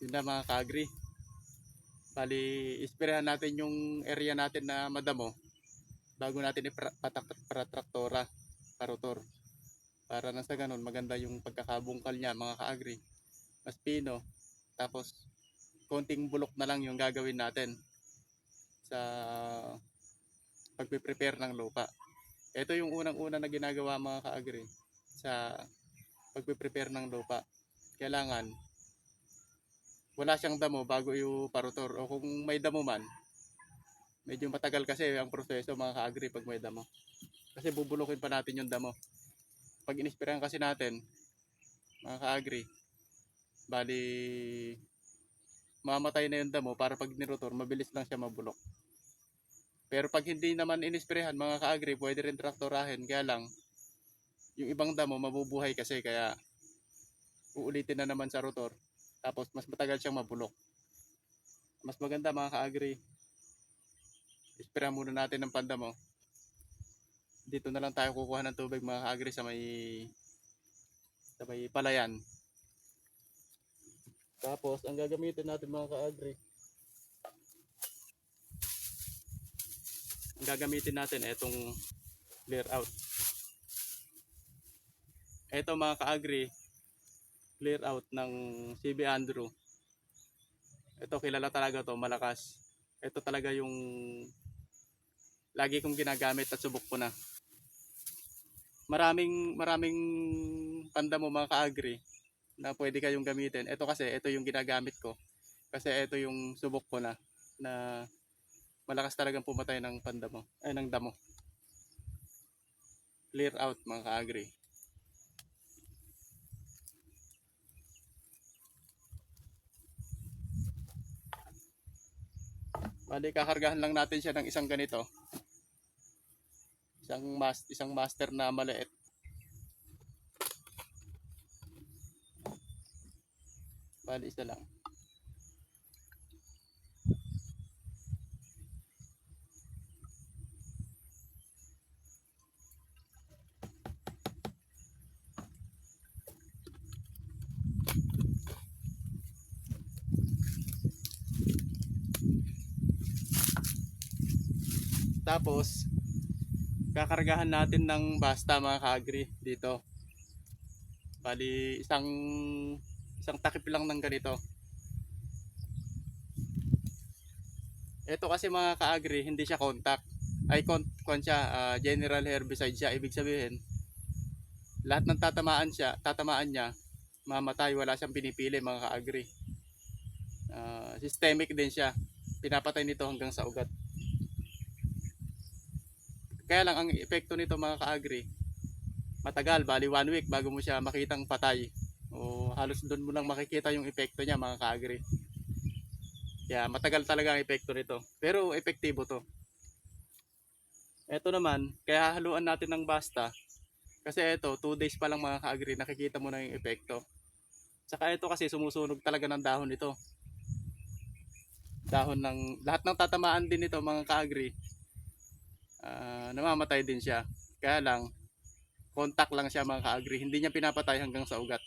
Yun na mga ka-agri. Bali, ispirahan natin yung area natin na madamo bago natin ipatraktora, parotor. Para na sa ganun, maganda yung pagkakabungkal niya mga ka-agri. Mas pino. Tapos, konting bulok na lang yung gagawin natin sa pagpe-prepare ng lupa. Ito yung unang-una na ginagawa mga ka-agri sa pagpe-prepare ng lupa. Kailangan wala siyang damo bago yung parotor o kung may damo man medyo matagal kasi ang proseso mga ka-agri pag may damo. Kasi bubulokin pa natin yung damo. Pag inispirahan kasi natin mga ka-agri bali mamatay na yung damo para pag nirotor mabilis lang siya mabulok. Pero pag hindi naman inispirahan mga ka-agri pwede rin traktorahin kaya lang yung ibang damo mabubuhay kasi. Kaya uulitin na naman sa rotor tapos mas matagal siyang mabulok. Mas maganda mga ka-agri. Ispira muna natin ng pandamo. Dito na lang tayo kukuha ng tubig mga ka-agri sa may sa may palayan. Tapos ang gagamitin natin mga ka-agri. Ang gagamitin natin itong clear out. Ito mga ka-agri, clear out ng CB Andrew. Ito kilala talaga to, malakas. Ito talaga yung lagi kong ginagamit at subok ko na. Maraming maraming panda mo mga ka-agri na pwede kayong gamitin. Ito kasi ito yung ginagamit ko. Kasi ito yung subok ko na na malakas talagang pumatay ng panda mo, ay ng damo. Clear out mga ka-agri. Bali, kakargahan lang natin siya ng isang ganito. Isang mas isang master na maliit. Bali, isa lang. Tapos, kakargahan natin ng basta mga kaagri dito. Bali, isang isang takip lang ng ganito. Ito kasi mga kaagri, hindi siya contact. Ay, con, con siya, ah, general herbicide siya. Ibig sabihin, lahat ng tatamaan siya, tatamaan niya, mamatay, wala siyang pinipili mga kaagri. Ah, systemic din siya. Pinapatay nito hanggang sa ugat. Kaya lang ang epekto nito mga ka-agri, matagal, bali one week bago mo siya makitang patay. O halos doon mo lang makikita yung epekto niya mga ka-agri. Kaya matagal talaga ang epekto nito. Pero epektibo to. Ito naman, kaya haluan natin ng basta. Kasi ito, 2 days pa lang mga ka-agri, nakikita mo na yung epekto. Saka ito kasi sumusunog talaga ng dahon nito. Dahon ng, lahat ng tatamaan din nito mga ka-agri, ah, namamatay din siya. Kaya lang, contact lang siya mga ka-agri. Hindi niya pinapatay hanggang sa ugat.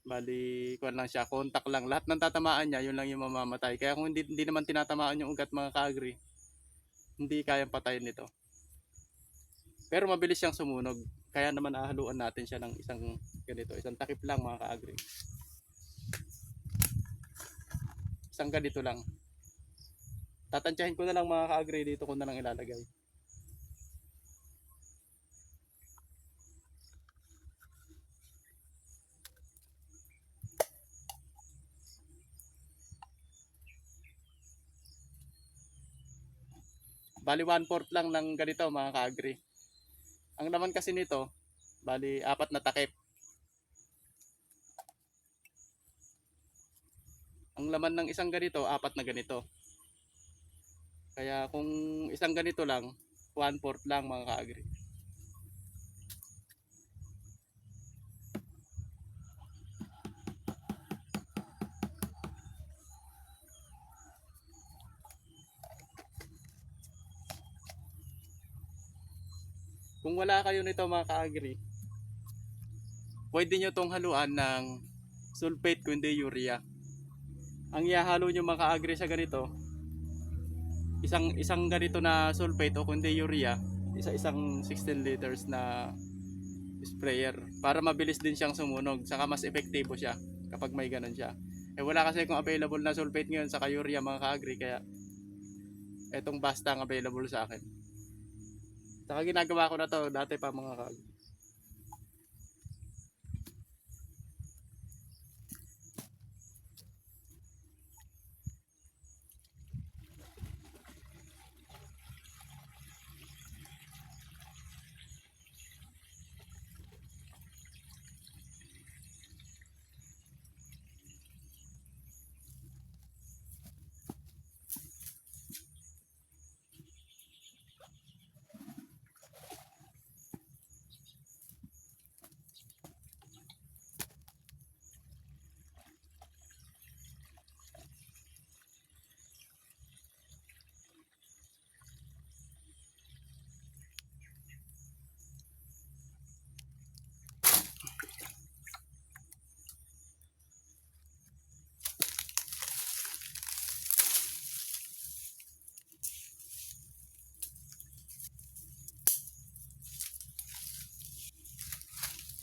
Bali, kuwan lang siya, contact lang. Lahat ng tatamaan niya, yun lang yung mamamatay. Kaya kung hindi, hindi naman tinatamaan yung ugat mga ka-agri, hindi kayang patayin nito. Pero mabilis siyang sumunog. Kaya naman ahaluan natin siya ng isang ganito. Isang takip lang mga ka-agri. Isang ganito lang. Tatansyahin ko na lang mga ka-agri dito ko na lang ilalagay. Bali 1 fourth lang ng ganito mga ka-agri. Ang naman kasi nito, bali apat na takip. Ang laman ng isang ganito, apat na ganito. Kaya kung isang ganito lang, 1 fourth lang mga ka-agri. Kung wala kayo nito mga ka-agri, pwede nyo tong haluan ng sulfate kundi urea. ang ihahalo nyo mga ka-agri sa ganito, isang isang ganito na sulfate o kundi urea, isa isang 16 liters na sprayer para mabilis din siyang sumunog saka mas epektibo siya kapag may ganun siya. Eh wala kasi kung available na sulfate ngayon sa urea mga ka-agri kaya etong basta ang available sa akin. Saka ginagawa ko na to dati pa mga ka-agri.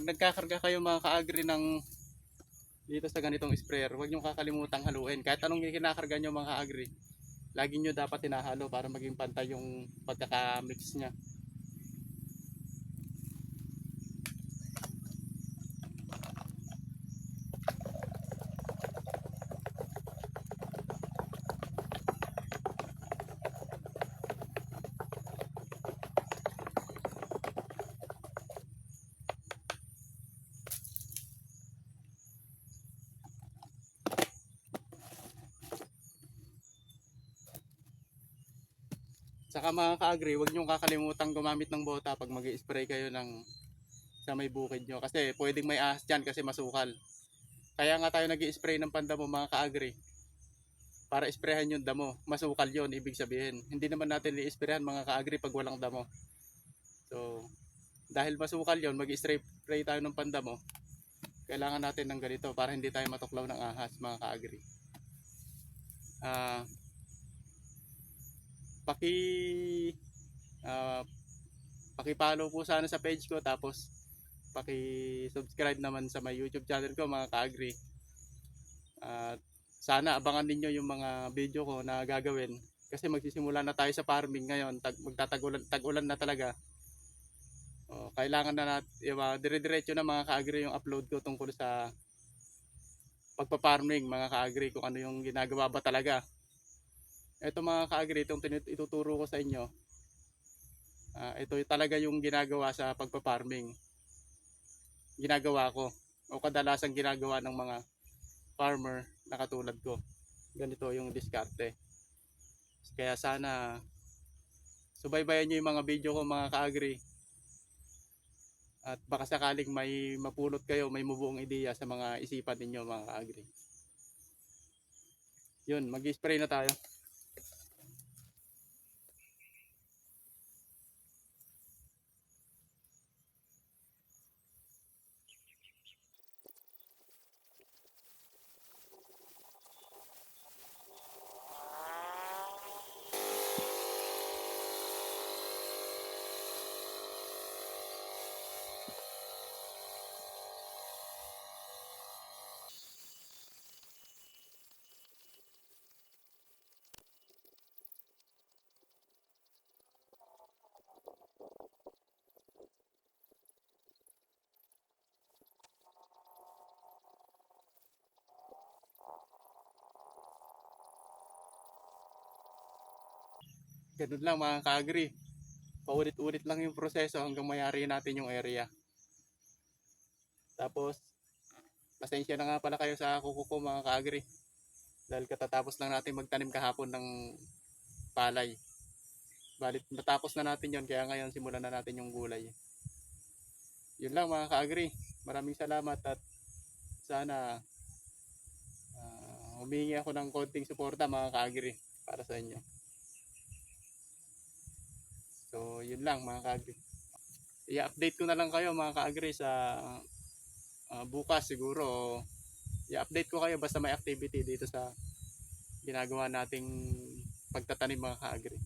Pag nagkakarga kayo mga ka-agri ng dito sa ganitong sprayer, huwag nyo kakalimutang haluin. Kahit anong kinakarga nyo mga ka-agri, lagi nyo dapat hinahalo para maging pantay yung pagkaka-mix niya. Saka mga ka-agri, huwag nyo kakalimutan gumamit ng bota pag mag spray kayo ng sa may bukid nyo. Kasi pwedeng may ahas dyan kasi masukal. Kaya nga tayo nag spray ng pandamo mga ka-agri. Para sprayhan yung damo. Masukal yon ibig sabihin. Hindi naman natin i-sprayhan mga ka-agri pag walang damo. So, dahil masukal yon mag-spray spray tayo ng pandamo. Kailangan natin ng ganito para hindi tayo matuklaw ng ahas mga ka-agri. Ah, paki ah paki-follow po sana sa page ko tapos paki-subscribe naman sa my YouTube channel ko mga ka-agri. At sana abangan ninyo yung mga video ko na gagawin kasi magsisimula na tayo sa farming ngayon, tag magtatagulan tag-ulan na talaga. Oh, kailangan na natin uh, dire-diretso na mga ka-agri yung upload ko tungkol sa pagpa-farming mga ka-agri kung ano yung ginagawa ba talaga ito mga ka-agri, itong ituturo ko sa inyo, ah, ito talaga yung ginagawa sa pagpa-farming. Ginagawa ko, o kadalasan ginagawa ng mga farmer na katulad ko. Ganito yung diskarte. Kaya sana, subaybayan nyo yung mga video ko mga ka-agri. At baka sakaling may mapulot kayo, may mabuong ideya sa mga isipan ninyo mga ka-agri. Yun, mag-spray na tayo. Ganun lang mga ka-agri. Paulit-ulit lang yung proseso hanggang mayari natin yung area. Tapos, pasensya na nga pala kayo sa kuko ko mga ka-agri. Dahil katatapos lang natin magtanim kahapon ng palay. Balit natapos na natin yon kaya ngayon simulan na natin yung gulay. Yun lang mga ka-agri. Maraming salamat at sana ah, humingi ako ng konting suporta mga ka-agri para sa inyo. So, yun lang mga ka-agri. I-update ko na lang kayo mga ka-agri sa ah, bukas siguro i-update ko kayo basta may activity dito sa ginagawa nating pagtatanim mga ka-agri.